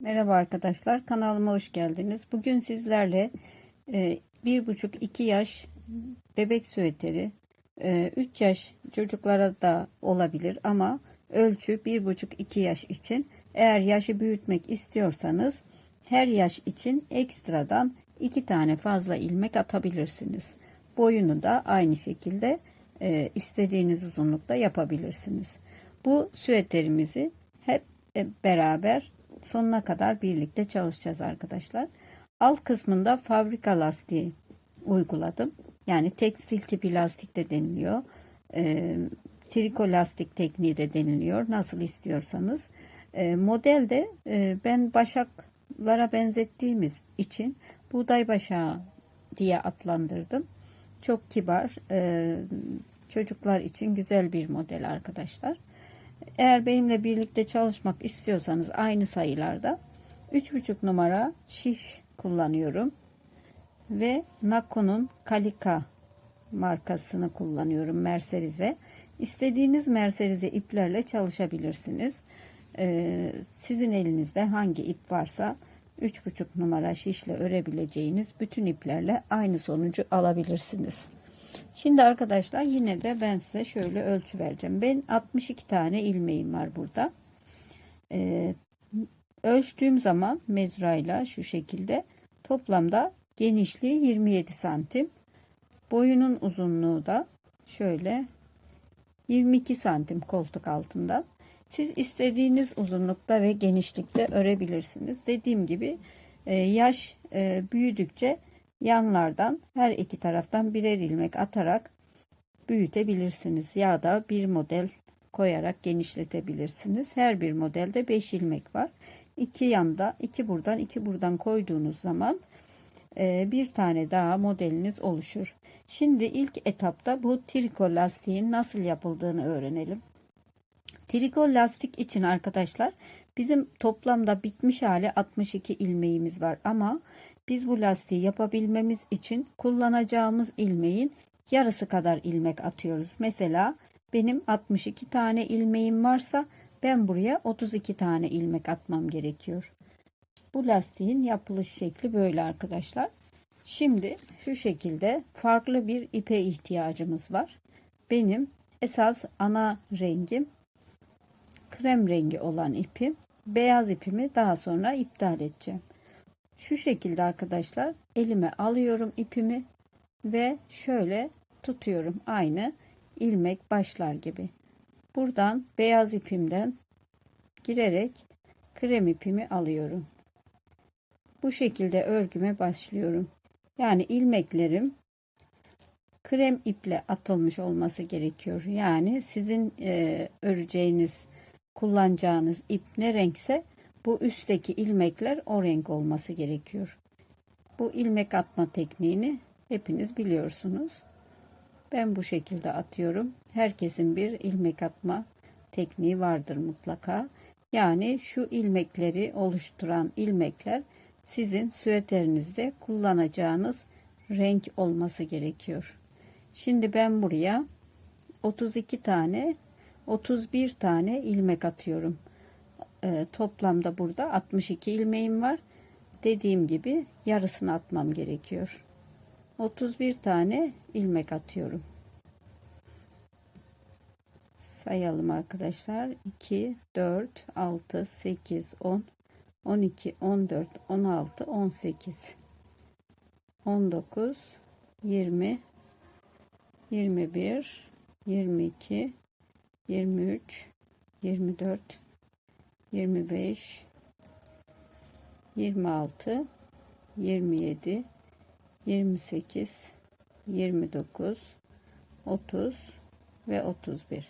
Merhaba arkadaşlar kanalıma hoş geldiniz. Bugün sizlerle e, bir buçuk iki yaş bebek süveteri, 3 yaş çocuklara da olabilir ama ölçü bir buçuk iki yaş için. Eğer yaşı büyütmek istiyorsanız her yaş için ekstradan iki tane fazla ilmek atabilirsiniz. Boyunu da aynı şekilde e, istediğiniz uzunlukta yapabilirsiniz. Bu süveterimizi hep e, beraber sonuna kadar birlikte çalışacağız arkadaşlar. Alt kısmında fabrika lastiği uyguladım. Yani tekstil tipi lastik de deniliyor. E, triko lastik tekniği de deniliyor. Nasıl istiyorsanız. E, modelde e, ben başaklara benzettiğimiz için buğday başağı diye adlandırdım. Çok kibar. E, çocuklar için güzel bir model arkadaşlar. Eğer benimle birlikte çalışmak istiyorsanız aynı sayılarda 3,5 numara şiş kullanıyorum. Ve Nako'nun Kalika markasını kullanıyorum Merceriz'e. İstediğiniz Merceriz'e iplerle çalışabilirsiniz. Ee, sizin elinizde hangi ip varsa 3,5 numara şişle örebileceğiniz bütün iplerle aynı sonucu alabilirsiniz. Şimdi arkadaşlar yine de ben size şöyle ölçü vereceğim. Ben 62 tane ilmeğim var burada. Ee, ölçtüğüm zaman mezrayla şu şekilde toplamda genişliği 27 santim. Boyunun uzunluğu da şöyle 22 santim koltuk altında. Siz istediğiniz uzunlukta ve genişlikte örebilirsiniz. Dediğim gibi e, yaş e, büyüdükçe yanlardan her iki taraftan birer ilmek atarak büyütebilirsiniz ya da bir model koyarak genişletebilirsiniz. Her bir modelde 5 ilmek var. İki yanda, iki buradan, iki buradan koyduğunuz zaman e, bir tane daha modeliniz oluşur. Şimdi ilk etapta bu triko lastiğin nasıl yapıldığını öğrenelim. Triko lastik için arkadaşlar bizim toplamda bitmiş hali 62 ilmeğimiz var ama biz bu lastiği yapabilmemiz için kullanacağımız ilmeğin yarısı kadar ilmek atıyoruz. Mesela benim 62 tane ilmeğim varsa ben buraya 32 tane ilmek atmam gerekiyor. Bu lastiğin yapılış şekli böyle arkadaşlar. Şimdi şu şekilde farklı bir ipe ihtiyacımız var. Benim esas ana rengim krem rengi olan ipim. Beyaz ipimi daha sonra iptal edeceğim. Şu şekilde arkadaşlar elime alıyorum ipimi ve şöyle tutuyorum aynı ilmek başlar gibi. Buradan beyaz ipimden girerek krem ipimi alıyorum. Bu şekilde örgüme başlıyorum. Yani ilmeklerim krem iple atılmış olması gerekiyor. Yani sizin e, öreceğiniz, kullanacağınız ip ne renkse bu üstteki ilmekler o renk olması gerekiyor. Bu ilmek atma tekniğini hepiniz biliyorsunuz. Ben bu şekilde atıyorum. Herkesin bir ilmek atma tekniği vardır mutlaka. Yani şu ilmekleri oluşturan ilmekler sizin süveterinizde kullanacağınız renk olması gerekiyor. Şimdi ben buraya 32 tane 31 tane ilmek atıyorum e, toplamda burada 62 ilmeğim var. Dediğim gibi yarısını atmam gerekiyor. 31 tane ilmek atıyorum. Sayalım arkadaşlar. 2, 4, 6, 8, 10, 12, 14, 16, 18, 19, 20, 21, 22, 23, 24, 25 26 27 28 29 30 ve 31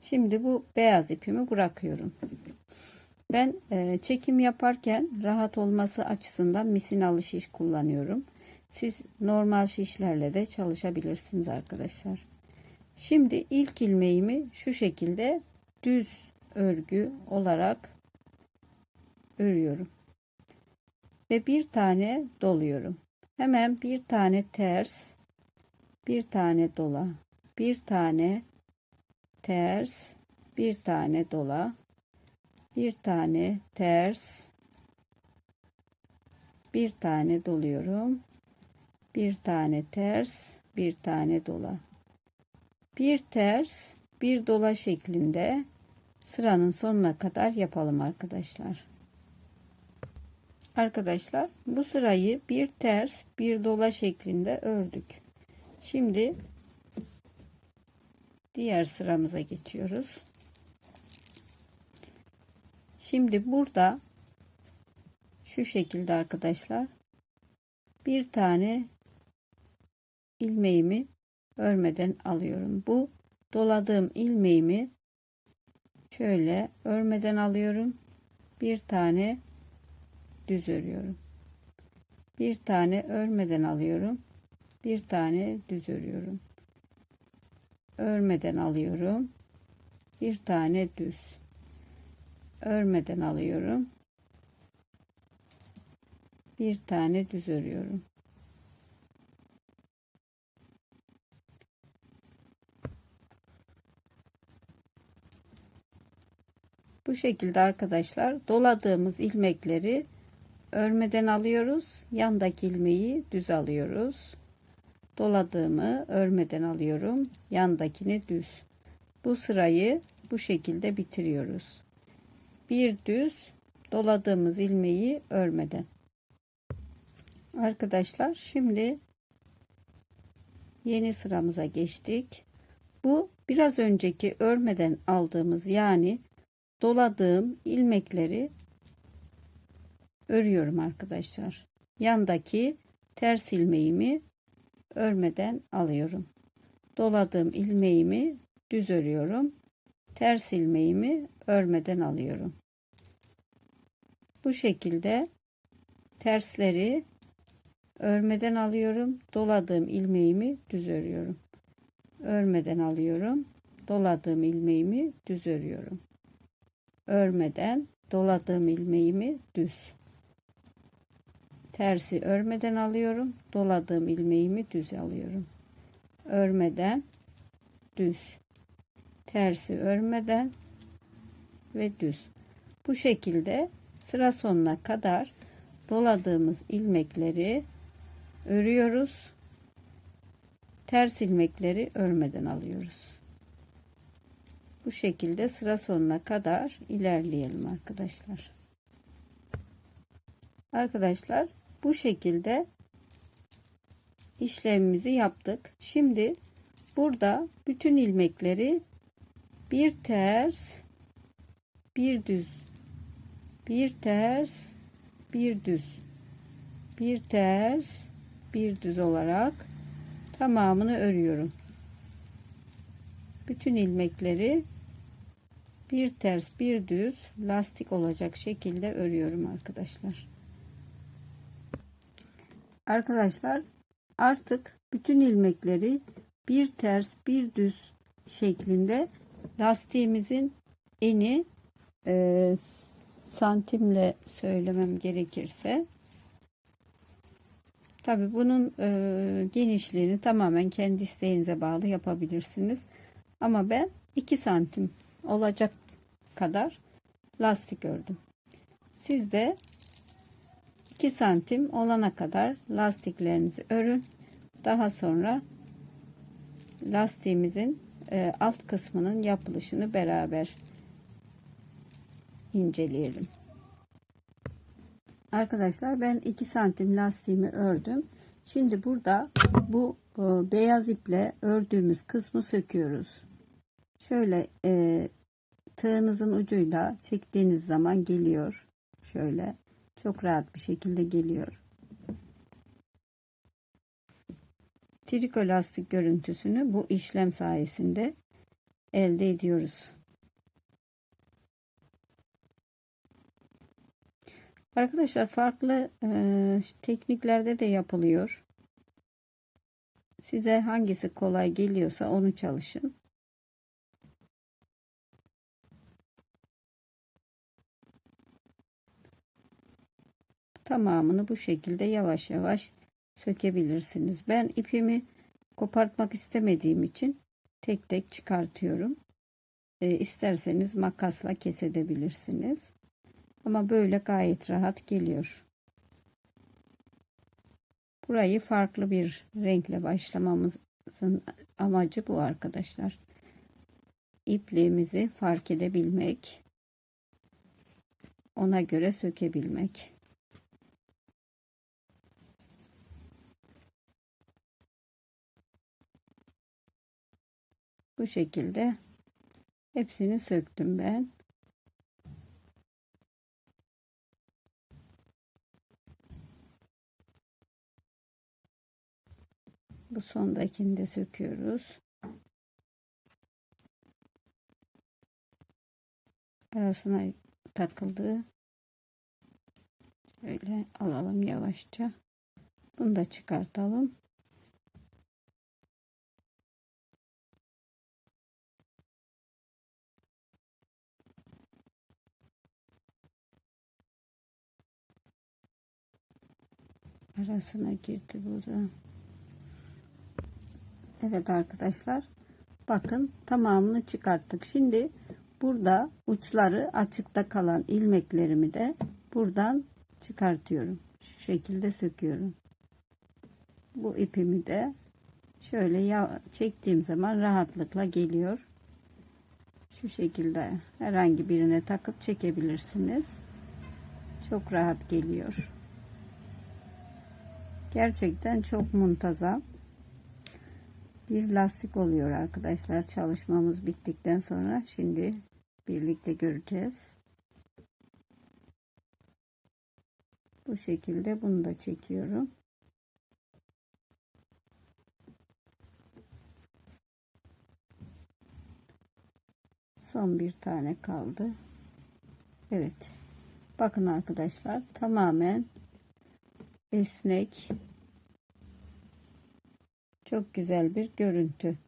şimdi bu beyaz ipimi bırakıyorum. Ben e, çekim yaparken rahat olması açısından misinalı şiş kullanıyorum. Siz normal şişlerle de çalışabilirsiniz arkadaşlar. Şimdi ilk ilmeğimi şu şekilde düz örgü olarak örüyorum. Ve bir tane doluyorum. Hemen bir tane ters, bir tane dola, bir tane ters, bir tane dola, bir tane ters, bir tane doluyorum. Bir tane ters, bir tane dola. Bir ters, bir dola şeklinde sıranın sonuna kadar yapalım arkadaşlar. Arkadaşlar bu sırayı bir ters, bir dola şeklinde ördük. Şimdi diğer sıramıza geçiyoruz. Şimdi burada şu şekilde arkadaşlar bir tane ilmeğimi örmeden alıyorum. Bu doladığım ilmeğimi şöyle örmeden alıyorum. Bir tane düz örüyorum. Bir tane örmeden alıyorum. Bir tane düz örüyorum. Örmeden alıyorum. Bir tane düz. Örmeden alıyorum. Bir tane düz örüyorum. Bu şekilde arkadaşlar doladığımız ilmekleri örmeden alıyoruz. Yandaki ilmeği düz alıyoruz. Doladığımı örmeden alıyorum. Yandakini düz. Bu sırayı bu şekilde bitiriyoruz. Bir düz doladığımız ilmeği örmeden. Arkadaşlar şimdi yeni sıramıza geçtik. Bu biraz önceki örmeden aldığımız yani doladığım ilmekleri örüyorum arkadaşlar. Yandaki ters ilmeğimi örmeden alıyorum. Doladığım ilmeğimi düz örüyorum. Ters ilmeğimi örmeden alıyorum. Bu şekilde tersleri örmeden alıyorum. Doladığım ilmeğimi düz örüyorum. Örmeden alıyorum. Doladığım ilmeğimi düz örüyorum. Örmeden doladığım ilmeğimi düz tersi örmeden alıyorum. Doladığım ilmeğimi düz alıyorum. Örmeden düz. Tersi örmeden ve düz. Bu şekilde sıra sonuna kadar doladığımız ilmekleri örüyoruz. Ters ilmekleri örmeden alıyoruz. Bu şekilde sıra sonuna kadar ilerleyelim arkadaşlar. Arkadaşlar bu şekilde işlemimizi yaptık. Şimdi burada bütün ilmekleri bir ters bir düz bir ters bir düz bir ters bir düz olarak tamamını örüyorum. Bütün ilmekleri bir ters bir düz lastik olacak şekilde örüyorum arkadaşlar. Arkadaşlar artık bütün ilmekleri bir ters bir düz şeklinde lastiğimizin eni e, santimle söylemem gerekirse tabi bunun e, genişliğini tamamen kendi isteğinize bağlı yapabilirsiniz ama ben 2 santim olacak kadar lastik ördüm siz de 2 santim olana kadar lastiklerinizi örün. Daha sonra lastiğimizin e, alt kısmının yapılışını beraber inceleyelim. Arkadaşlar ben 2 santim lastiğimi ördüm. Şimdi burada bu e, beyaz iple ördüğümüz kısmı söküyoruz. Şöyle e, tığınızın ucuyla çektiğiniz zaman geliyor. Şöyle çok rahat bir şekilde geliyor. Triko lastik görüntüsünü bu işlem sayesinde elde ediyoruz. Arkadaşlar farklı e, tekniklerde de yapılıyor. Size hangisi kolay geliyorsa onu çalışın. Tamamını bu şekilde yavaş yavaş sökebilirsiniz. Ben ipimi kopartmak istemediğim için tek tek çıkartıyorum. E, isterseniz makasla kesebilirsiniz. Ama böyle gayet rahat geliyor. Burayı farklı bir renkle başlamamızın amacı bu arkadaşlar. İpliğimizi fark edebilmek. Ona göre sökebilmek. Bu şekilde hepsini söktüm ben. Bu sondakini de söküyoruz. Arasına takıldı. Şöyle alalım yavaşça. Bunu da çıkartalım. Arasına girdi bu da. Evet arkadaşlar. Bakın tamamını çıkarttık. Şimdi burada uçları açıkta kalan ilmeklerimi de buradan çıkartıyorum. Şu şekilde söküyorum. Bu ipimi de şöyle çektiğim zaman rahatlıkla geliyor. Şu şekilde herhangi birine takıp çekebilirsiniz. Çok rahat geliyor. Gerçekten çok muntazam bir lastik oluyor arkadaşlar. Çalışmamız bittikten sonra şimdi birlikte göreceğiz. Bu şekilde bunu da çekiyorum. Son bir tane kaldı. Evet. Bakın arkadaşlar tamamen esnek çok güzel bir görüntü.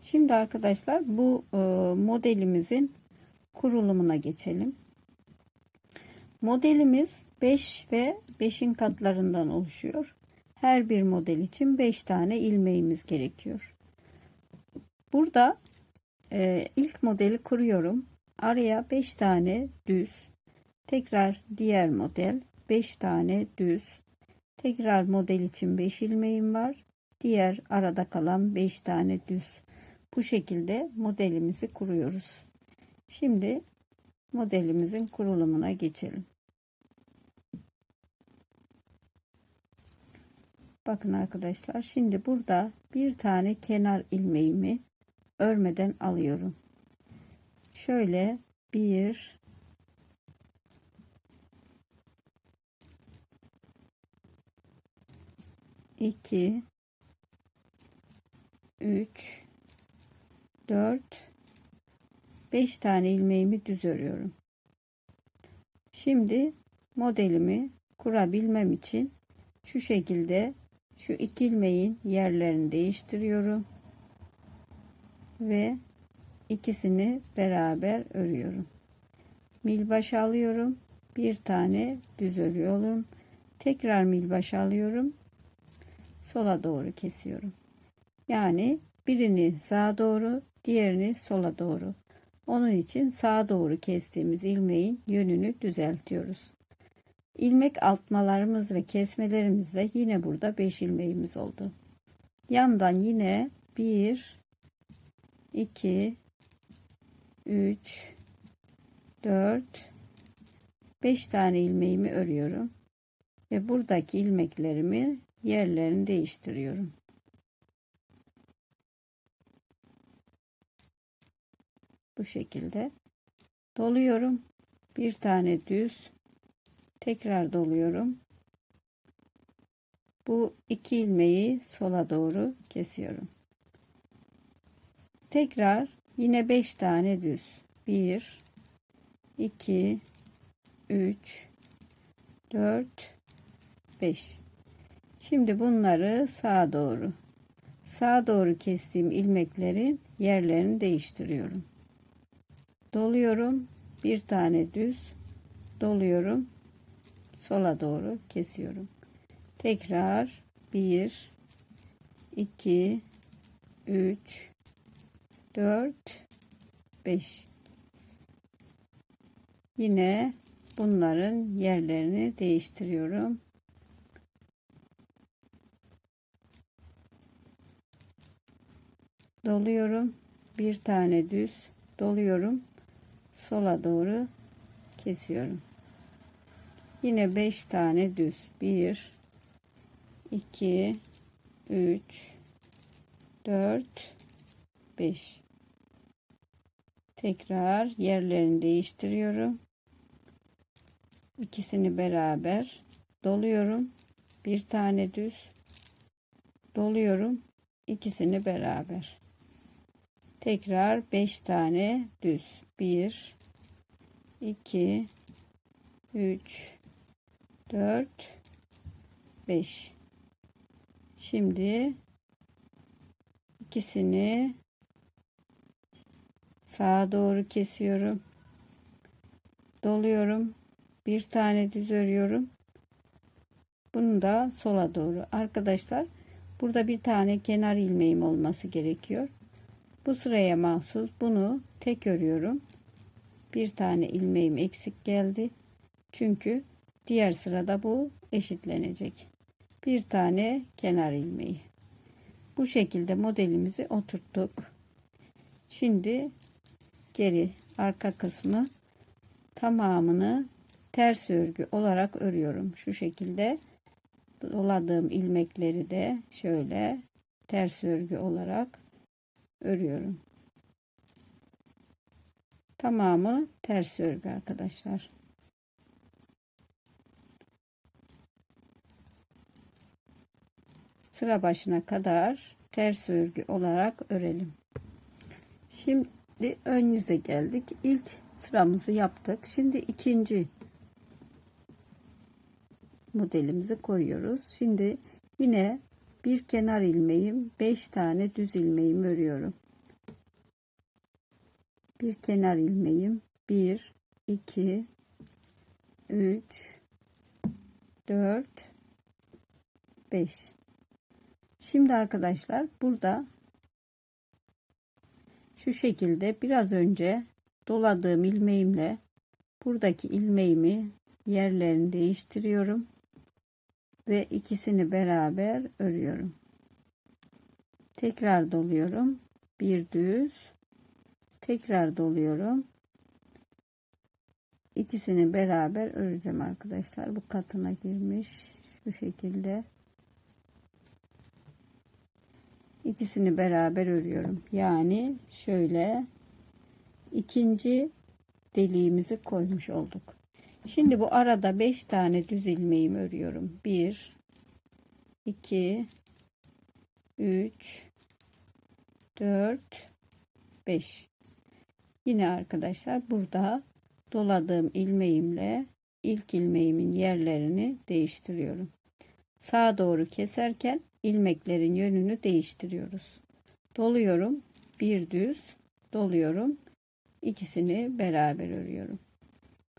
Şimdi arkadaşlar bu e, modelimizin kurulumuna geçelim. Modelimiz 5 ve 5'in katlarından oluşuyor. Her bir model için 5 tane ilmeğimiz gerekiyor. Burada e, ilk modeli kuruyorum. Araya 5 tane düz. Tekrar diğer model 5 tane düz. Tekrar model için 5 ilmeğim var. Diğer arada kalan 5 tane düz. Bu şekilde modelimizi kuruyoruz. Şimdi modelimizin kurulumuna geçelim. Bakın arkadaşlar şimdi burada bir tane kenar ilmeğimi örmeden alıyorum. Şöyle bir iki 3 4 5 tane ilmeğimi düz örüyorum. Şimdi modelimi kurabilmem için şu şekilde şu iki ilmeğin yerlerini değiştiriyorum ve ikisini beraber örüyorum. Milbaş alıyorum. Bir tane düz örüyorum. Tekrar milbaş alıyorum. Sola doğru kesiyorum. Yani birini sağa doğru, diğerini sola doğru. Onun için sağa doğru kestiğimiz ilmeğin yönünü düzeltiyoruz. İlmek altmalarımız ve kesmelerimizle yine burada 5 ilmeğimiz oldu. Yandan yine 1 2 3 4 5 tane ilmeğimi örüyorum ve buradaki ilmeklerimi yerlerini değiştiriyorum. bu şekilde doluyorum. Bir tane düz. Tekrar doluyorum. Bu iki ilmeği sola doğru kesiyorum. Tekrar yine 5 tane düz. 1 2 3 4 5 şimdi bunları sağa doğru sağa doğru kestiğim ilmeklerin yerlerini değiştiriyorum. Doluyorum bir tane düz doluyorum sola doğru kesiyorum. Tekrar 1 2 3 4 5 yine bunların yerlerini değiştiriyorum doluyorum bir tane düz doluyorum. Sola doğru kesiyorum. Yine 5 tane düz. 1 2 3 4 5 tekrar yerlerini değiştiriyorum. İkisini beraber doluyorum. Bir tane düz doluyorum. İkisini beraber tekrar 5 tane düz. 1 2 3 4 5 şimdi ikisini sağa doğru kesiyorum. Doluyorum. Bir tane düz örüyorum. Bunu da sola doğru. Arkadaşlar burada bir tane kenar ilmeğim olması gerekiyor bu sıraya mahsus bunu tek örüyorum. Bir tane ilmeğim eksik geldi. Çünkü diğer sırada bu eşitlenecek. Bir tane kenar ilmeği. Bu şekilde modelimizi oturttuk. Şimdi geri arka kısmı tamamını ters örgü olarak örüyorum. Şu şekilde doladığım ilmekleri de şöyle ters örgü olarak örüyorum. Tamamı ters örgü arkadaşlar. Sıra başına kadar ters örgü olarak örelim. Şimdi ön yüze geldik. İlk sıramızı yaptık. Şimdi ikinci modelimizi koyuyoruz. Şimdi yine bir kenar ilmeğim 5 tane düz ilmeğim örüyorum. Bir kenar ilmeğim 1 2 3 4 5 şimdi arkadaşlar burada şu şekilde biraz önce doladığım ilmeğimle buradaki ilmeğimi yerlerini değiştiriyorum ve ikisini beraber örüyorum. Tekrar doluyorum. Bir düz. Tekrar doluyorum. İkisini beraber öreceğim arkadaşlar. Bu katına girmiş. Şu şekilde. İkisini beraber örüyorum. Yani şöyle ikinci deliğimizi koymuş olduk. Şimdi bu arada 5 tane düz ilmeğimi örüyorum. 1 2 3 4 5 Yine arkadaşlar burada doladığım ilmeğimle ilk ilmeğimin yerlerini değiştiriyorum. Sağa doğru keserken ilmeklerin yönünü değiştiriyoruz. Doluyorum. Bir düz doluyorum. İkisini beraber örüyorum.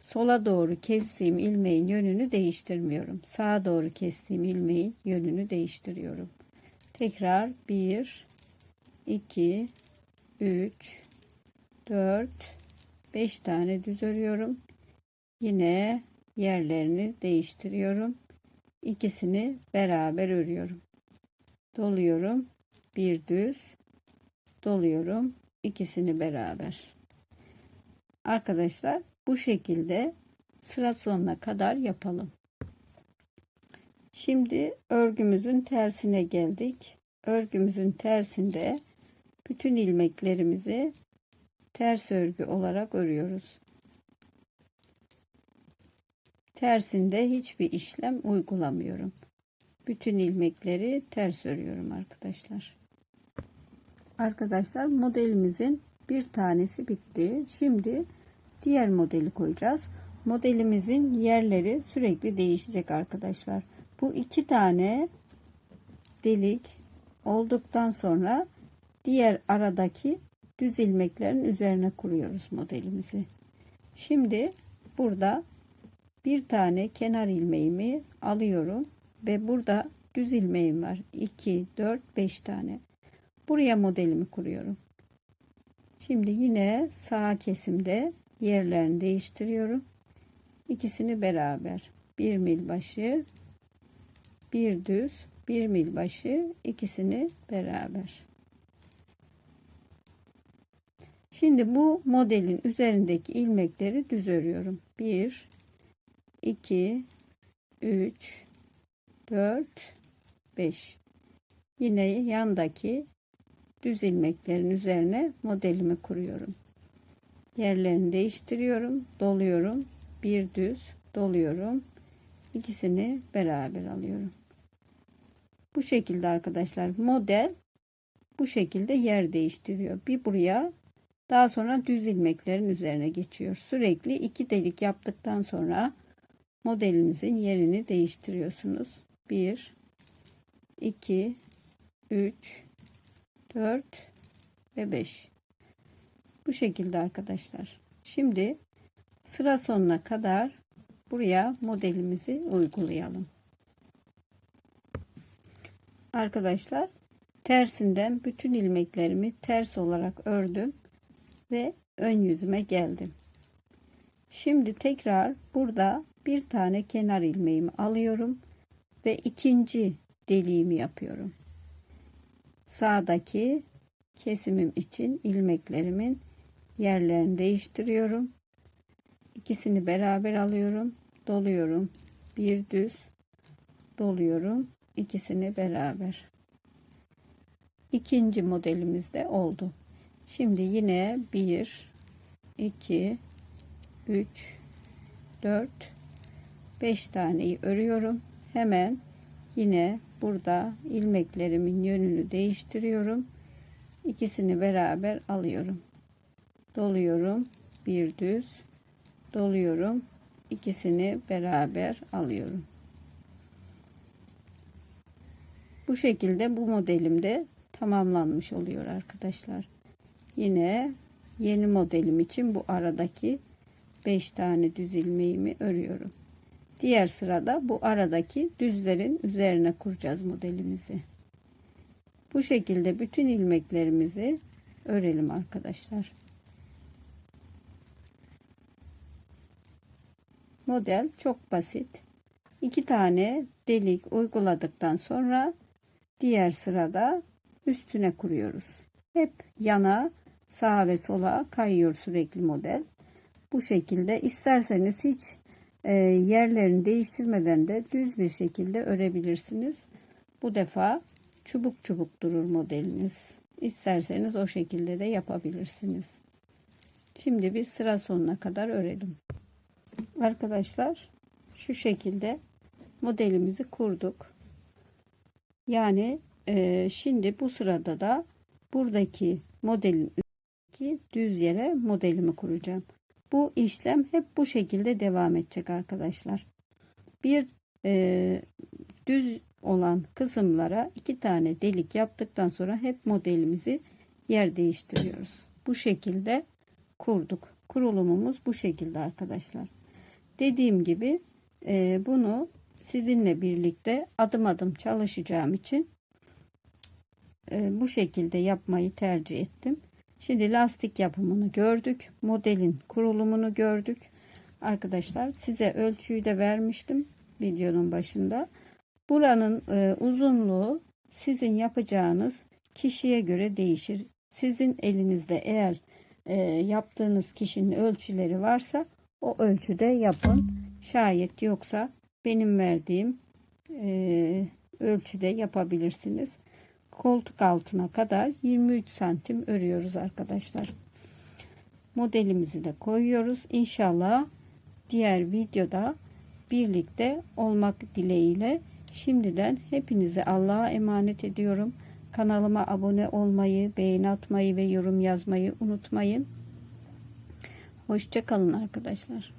Sola doğru kestiğim ilmeğin yönünü değiştirmiyorum. Sağa doğru kestiğim ilmeğin yönünü değiştiriyorum. Tekrar 1 2 3 4 5 tane düz örüyorum. Yine yerlerini değiştiriyorum. İkisini beraber örüyorum. Doluyorum. Bir düz doluyorum. İkisini beraber. Arkadaşlar bu şekilde sıra sonuna kadar yapalım. Şimdi örgümüzün tersine geldik. Örgümüzün tersinde bütün ilmeklerimizi ters örgü olarak örüyoruz. Tersinde hiçbir işlem uygulamıyorum. Bütün ilmekleri ters örüyorum arkadaşlar. Arkadaşlar modelimizin bir tanesi bitti. Şimdi diğer modeli koyacağız. Modelimizin yerleri sürekli değişecek arkadaşlar. Bu iki tane delik olduktan sonra diğer aradaki düz ilmeklerin üzerine kuruyoruz modelimizi. Şimdi burada bir tane kenar ilmeğimi alıyorum ve burada düz ilmeğim var. 2, 4, 5 tane. Buraya modelimi kuruyorum. Şimdi yine sağ kesimde yerlerini değiştiriyorum. İkisini beraber bir mil başı bir düz bir mil başı ikisini beraber Şimdi bu modelin üzerindeki ilmekleri düz örüyorum. 1 2 3 4 5 Yine yandaki düz ilmeklerin üzerine modelimi kuruyorum. Yerlerini değiştiriyorum, doluyorum. Bir düz doluyorum. İkisini beraber alıyorum. Bu şekilde arkadaşlar model bu şekilde yer değiştiriyor. Bir buraya daha sonra düz ilmeklerin üzerine geçiyor. Sürekli iki delik yaptıktan sonra modelinizin yerini değiştiriyorsunuz. 1 2 3 4 ve 5 bu şekilde arkadaşlar. Şimdi sıra sonuna kadar buraya modelimizi uygulayalım. Arkadaşlar tersinden bütün ilmeklerimi ters olarak ördüm ve ön yüzüme geldim. Şimdi tekrar burada bir tane kenar ilmeğimi alıyorum ve ikinci deliğimi yapıyorum. Sağdaki kesimim için ilmeklerimin yerlerini değiştiriyorum. İkisini beraber alıyorum. Doluyorum. Bir düz doluyorum. İkisini beraber. İkinci modelimiz de oldu. Şimdi yine 1 2 3 4 5 taneyi örüyorum. Hemen yine burada ilmeklerimin yönünü değiştiriyorum. İkisini beraber alıyorum. Doluyorum. Bir düz doluyorum. İkisini beraber alıyorum. Bu şekilde bu modelimde tamamlanmış oluyor arkadaşlar. Yine yeni modelim için bu aradaki 5 tane düz ilmeğimi örüyorum. Diğer sırada bu aradaki düzlerin üzerine kuracağız modelimizi. Bu şekilde bütün ilmeklerimizi örelim arkadaşlar. Model çok basit. İki tane delik uyguladıktan sonra diğer sırada üstüne kuruyoruz. Hep yana sağa ve sola kayıyor sürekli model. Bu şekilde isterseniz hiç e, yerlerini değiştirmeden de düz bir şekilde örebilirsiniz. Bu defa çubuk çubuk durur modeliniz. İsterseniz o şekilde de yapabilirsiniz. Şimdi biz sıra sonuna kadar örelim. Arkadaşlar şu şekilde modelimizi kurduk. Yani e, şimdi bu sırada da buradaki modelin düz yere modelimi kuracağım. Bu işlem hep bu şekilde devam edecek arkadaşlar. Bir e, düz olan kısımlara iki tane delik yaptıktan sonra hep modelimizi yer değiştiriyoruz. Bu şekilde kurduk. Kurulumumuz bu şekilde arkadaşlar. Dediğim gibi e, bunu sizinle birlikte adım adım çalışacağım için e, bu şekilde yapmayı tercih ettim. Şimdi lastik yapımını gördük. Modelin kurulumunu gördük. Arkadaşlar size ölçüyü de vermiştim videonun başında. Buranın e, uzunluğu sizin yapacağınız kişiye göre değişir. Sizin elinizde eğer e, yaptığınız kişinin ölçüleri varsa o ölçüde yapın. Şayet yoksa benim verdiğim e, ölçüde yapabilirsiniz. Koltuk altına kadar 23 santim örüyoruz arkadaşlar. Modelimizi de koyuyoruz. İnşallah diğer videoda birlikte olmak dileğiyle Şimdiden hepinizi Allah'a emanet ediyorum. Kanalıma abone olmayı, beğeni atmayı ve yorum yazmayı unutmayın. Hoşçakalın arkadaşlar.